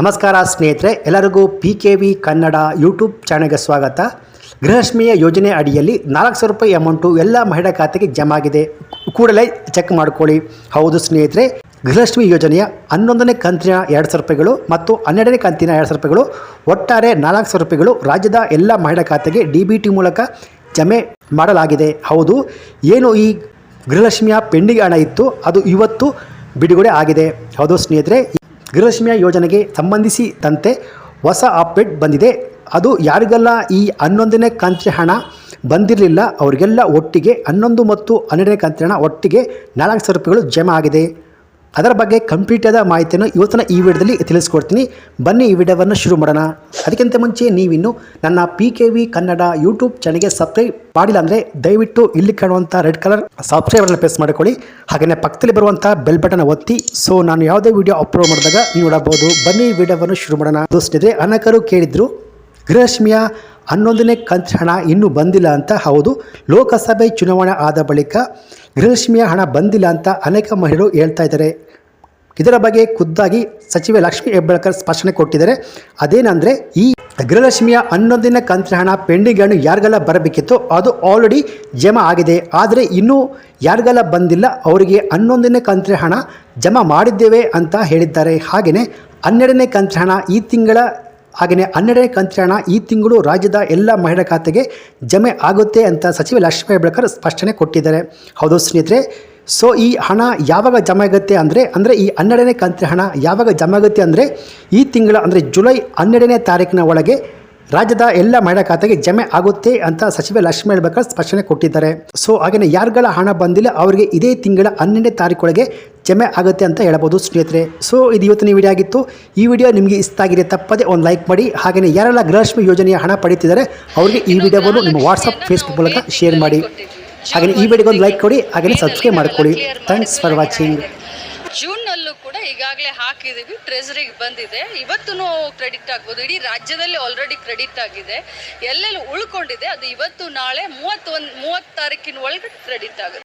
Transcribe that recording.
ನಮಸ್ಕಾರ ಸ್ನೇಹಿತರೆ, ಎಲ್ಲರಿಗೂ P K V Kannada YouTube ಚಾನಲ್ಗೆ ಸ್ವಾಗತ. ಗೃಹಲಕ್ಷ್ಮಿಯ ಯೋಜನೆ ಅಡಿಯಲ್ಲಿ ನಾಲ್ಕು ಸಾವಿರ ರೂಪಾಯಿ ಅಮೌಂಟು ಎಲ್ಲ ಮಹಿಳಾ ಖಾತೆಗೆ ಜಮಾ ಆಗಿದೆ. ಕೂಡಲೇ ಚೆಕ್ ಮಾಡ್ಕೊಳ್ಳಿ. ಹೌದು ಸ್ನೇಹಿತರೆ, ಗೃಹಲಕ್ಷ್ಮಿ ಯೋಜನೆಯ ಹನ್ನೊಂದನೇ ಕಂತಿನ ಎರಡು ಸಾವಿರ ರೂಪಾಯಿಗಳು ಮತ್ತು ಹನ್ನೆರಡನೇ ಕಂತಿನ ಎರಡು ಸಾವಿರ ರೂಪಾಯಿಗಳು ಒಟ್ಟಾರೆ ನಾಲ್ಕು ಸಾವಿರ ರೂಪಾಯಿಗಳು ರಾಜ್ಯದ ಎಲ್ಲ ಮಹಿಳಾ ಖಾತೆಗೆ ಡಿ ಬಿ ಟಿ ಮೂಲಕ ಜಮೆ ಮಾಡಲಾಗಿದೆ. ಹೌದು, ಏನು ಈ ಗೃಹಲಕ್ಷ್ಮಿಯ ಪೆಂಡಿಂಗ್ ಹಣ ಇತ್ತು, ಅದು ಇವತ್ತು ಬಿಡುಗಡೆ ಆಗಿದೆ. ಹೌದು ಸ್ನೇಹಿತರೆ ಗೃಹಲಕ್ಷ್ಮಿಯ ಯೋಜನೆಗೆ ಸಂಬಂಧಿಸಿದಂತೆ ಹೊಸ ಅಪ್ಡೇಟ್ ಬಂದಿದೆ. ಅದು ಯಾರಿಗೆಲ್ಲ ಈ ಹನ್ನೊಂದನೇ ಕಂತಿನ ಹಣ ಬಂದಿರಲಿಲ್ಲ, ಅವರಿಗೆಲ್ಲ ಒಟ್ಟಿಗೆ ಹನ್ನೊಂದು ಮತ್ತು ಹನ್ನೆರಡನೇ ಕಂತಿನ ಹಣ ಒಟ್ಟಿಗೆ ನಾಲ್ಕು ಸಾವಿರ ರೂಪಾಯಿಗಳು ಜಮಾ ಆಗಿದೆ. ಅದರ ಬಗ್ಗೆ ಕಂಪ್ಲೀಟ್ ಆದ ಮಾಹಿತಿಯನ್ನು ಇವತ್ತಿನ ಈ ವಿಡಿಯೋದಲ್ಲಿ ತಿಳಿಸ್ಕೊಡ್ತೀನಿ. ಬನ್ನಿ ಈ ವಿಡಿಯೋವನ್ನು ಶುರು ಮಾಡೋಣ. ಅದಕ್ಕಿಂತ ಮುಂಚೆ ನೀವಿನ್ನು ನನ್ನ P K V Kannada YouTube ಚಾನಲ್ಗೆ ಸಬ್ಸ್ಕ್ರೈಬ್ ಮಾಡಿಲ್ಲ ಅಂದರೆ ದಯವಿಟ್ಟು ಇಲ್ಲಿ ಕಾಣುವಂಥ ರೆಡ್ ಕಲರ್ ಸಬ್ಸ್ಕ್ರೈಬರ್ನ ಪ್ರೆಸ್ ಮಾಡಿಕೊಳ್ಳಿ. ಹಾಗೆಯೇ ಪಕ್ಕದಲ್ಲಿ ಬರುವಂಥ ಬೆಲ್ ಬಟನ್ ಒತ್ತಿ. ಸೊ ನಾನು ಯಾವುದೇ ವಿಡಿಯೋ ಅಪ್ಲೋಡ್ ಮಾಡಿದಾಗ ನೀವು ನೋಡಬಹುದು. ಬನ್ನಿ ವಿಡಿಯೋವನ್ನು ಶುರು ಮಾಡೋಣ. ದೋಸ್ತಿದ್ರೆ ಅನೇಕರು ಕೇಳಿದ್ರು, ಗೃಹಲಕ್ಷ್ಮಿಯ ಹನ್ನೊಂದನೇ ಕಂತು ಹಣ ಇನ್ನೂ ಬಂದಿಲ್ಲ ಅಂತ ಹೌದು. ಲೋಕಸಭೆ ಚುನಾವಣೆ ಆದ ಬಳಿಕ ಗೃಹಲಕ್ಷ್ಮಿಯ ಹಣ ಬಂದಿಲ್ಲ ಅಂತ ಅನೇಕ ಮಹಿಳೆಯರು ಹೇಳ್ತಾ ಇದ್ದಾರೆ. ಇದರ ಬಗ್ಗೆ ಖುದ್ದಾಗಿ ಸಚಿವೆ ಲಕ್ಷ್ಮಿ ಹೆಬ್ಬಾಳ್ಕರ್ ಸ್ಪಷ್ಟನೆ ಕೊಟ್ಟಿದ್ದಾರೆ. ಅದೇನೆಂದರೆ, ಈ ಗೃಹಲಕ್ಷ್ಮಿಯ ಹನ್ನೊಂದಿನ ಕಂತಿನ ಹಣ ಪೆಂಡಿಂಗ್ ಹಣ್ಣು ಯಾರಿಗೆಲ್ಲ ಬರಬೇಕಿತ್ತು ಅದು ಆಲ್ರೆಡಿ ಜಮಾ ಆಗಿದೆ. ಆದರೆ ಇನ್ನೂ ಯಾರಿಗೆಲ್ಲ ಬಂದಿಲ್ಲ, ಅವರಿಗೆ ಹನ್ನೊಂದನೇ ಕಂತಿನ ಹಣ ಜಮಾ ಮಾಡಿದ್ದೇವೆ ಅಂತ ಹೇಳಿದ್ದಾರೆ. ಹಾಗೆಯೇ ಹನ್ನೆರಡನೇ ಕಂತಿನ ಹಣ ಈ ತಿಂಗಳ ಹಾಗೆಯೇ ಹನ್ನೆರಡನೇ ಕಂತಿನ ಈ ತಿಂಗಳು ರಾಜ್ಯದ ಎಲ್ಲ ಮಹಿಳಾ ಖಾತೆಗೆ ಜಮೆ ಆಗುತ್ತೆ ಅಂತ ಸಚಿವ ಲಕ್ಷ್ಮೀ ಹೆಬ್ಬಳ್ಕರ್ ಸ್ಪಷ್ಟನೆ ಕೊಟ್ಟಿದ್ದಾರೆ. ಹೌದು ಸ್ನೇಹಿತರೆ ಸೊ ಈ ಹಣ ಯಾವಾಗ ಜಮೆ ಆಗುತ್ತೆ ಅಂದರೆ ಅಂದರೆ ಈ ಹನ್ನೆರಡನೇ ಕಂತಿನ ಹಣ ಯಾವಾಗ ಜಮೆ ಆಗುತ್ತೆ ಅಂದರೆ ಈ ತಿಂಗಳ, ಅಂದರೆ ಜುಲೈ ಹನ್ನೆರಡನೇ ತಾರೀಕಿನ ಒಳಗೆ ರಾಜ್ಯದ ಎಲ್ಲ ಮಹಿಳಾ ಖಾತೆಗೆ ಜಮೆ ಆಗುತ್ತೆ ಅಂತ ಸಚಿವ ಲಕ್ಷ್ಮೀ ಹೆಬ್ಬಾಳ್ಕರ್ ಸ್ಪಷ್ಟನೆ ಕೊಟ್ಟಿದ್ದಾರೆ. ಸೊ ಹಾಗೆಯೇ ಯಾರುಗಳ ಹಣ ಬಂದಿಲ್ಲ, ಅವರಿಗೆ ಇದೇ ತಿಂಗಳ ಹನ್ನೆರಡನೇ ತಾರೀಕೊಳಗೆ ಜಮೆ ಆಗುತ್ತೆ ಅಂತ ಹೇಳ್ಬೋದು ಸ್ನೇಹಿತರೆ. ಸೊ ಇದು ಇವತ್ತಿನ ವಿಡಿಯೋ ಆಗಿತ್ತು. ಈ ವಿಡಿಯೋ ನಿಮಗೆ ಇಷ್ಟ ಆಗಿದೆ ತಪ್ಪದೆ ಒಂದು ಲೈಕ್ ಮಾಡಿ. ಹಾಗೆಯೇ ಯಾರೆಲ್ಲ ಗೃಹಲಕ್ಷ್ಮಿ ಯೋಜನೆಯ ಹಣ ಪಡೀತಿದ್ದಾರೆ, ಅವರಿಗೆ ಈ ವಿಡಿಯೋವನ್ನು ನಿಮ್ಮ ವಾಟ್ಸಪ್ ಫೇಸ್ಬುಕ್ ಮೂಲಕ ಶೇರ್ ಮಾಡಿ. ಹಾಗೆಯೇ ಈ ವಿಡಿಯೋಗೆ ಒಂದು ಲೈಕ್ ಕೊಡಿ ಹಾಗೆಯೇ ಸಬ್ಸ್ಕ್ರೈಬ್ ಮಾಡ್ಕೊಳ್ಳಿ. ಥ್ಯಾಂಕ್ಸ್ ಫಾರ್ ವಾಚಿಂಗ್ ಜೂನ್ ನಲ್ಲೂ ಕೂಡ ಈಗಾಗಲೇ ಹಾಕಿದೀವಿ ಟ್ರೆಜರಿಗೆ ಬಂದಿದೆ. ಇವತ್ತೂ ಕ್ರೆಡಿಟ್ ಆಗ್ಬೋದು. ಇಡೀ ರಾಜ್ಯದಲ್ಲಿ ಆಲ್ರೆಡಿ ಕ್ರೆಡಿಟ್ ಆಗಿದೆ. ಎಲ್ಲೆಲ್ಲಿ ಉಳ್ಕೊಂಡಿದೆ, ಅದು ಇವತ್ತು ನಾಳೆ ಮೂವತ್ತೊಂದು, ಮೂವತ್ತು ತಾರೀಕಿನ ಒಳಗಡೆ ಕ್ರೆಡಿಟ್ ಆಗುತ್ತೆ.